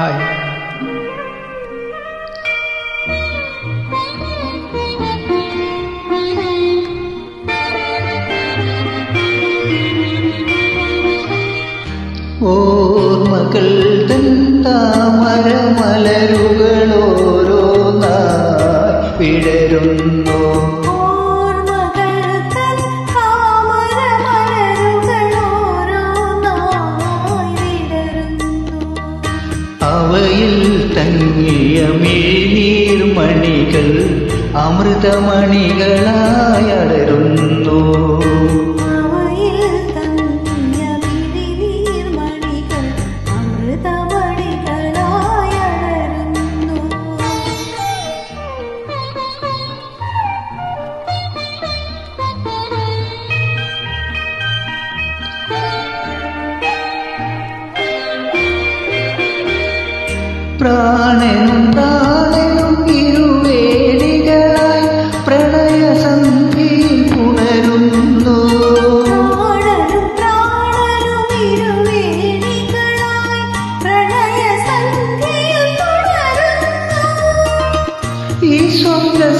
Hi ഓർമ്മകൾ തൻ അവയിൽ നീർമണികൾ മിഴിനീർമണികൾ പ്രാണനും പുണരുന്നു.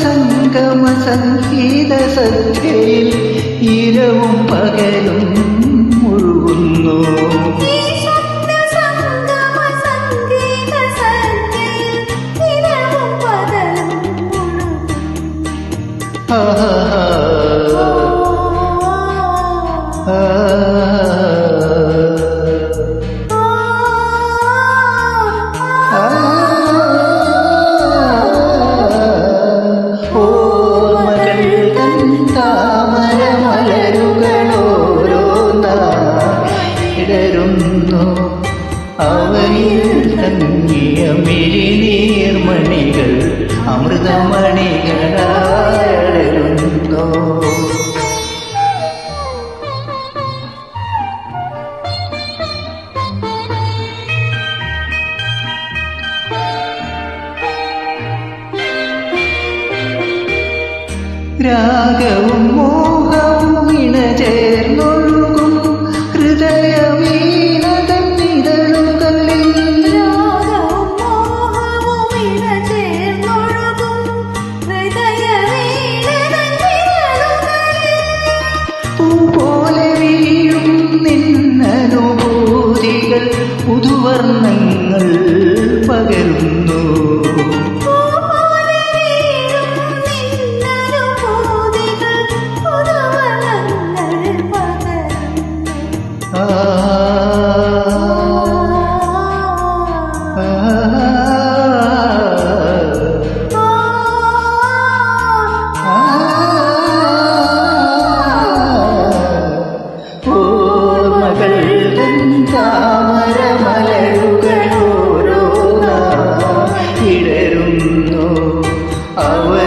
സംഗമ സംഗീത സന്ധ്യയിൽ ഇരവും പകലും ഇടരുന്നു അവയിൽ തങ്ങിയ മിഴിനീർമണികൾ അമൃതമണികളായടരുന്നു രാഗവും മോഹവും ഇണചേർന്നൊഴുകും ഹൃദയവീണതൻ നിഴലുകളിൽ രാഗവും മോഹവും ഇണചേർന്നൊഴുകും ഹൃദയവീണതൻ വിരലുകളിൽ. പൂപോലെ വീഴും നിന്നനുഭൂതികൾ പുതുവർണങ്ങൾ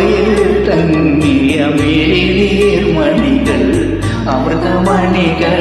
അവയിൽ തങ്ങിയ മിഴിനീർമണികൾ അമൃതമണികൾ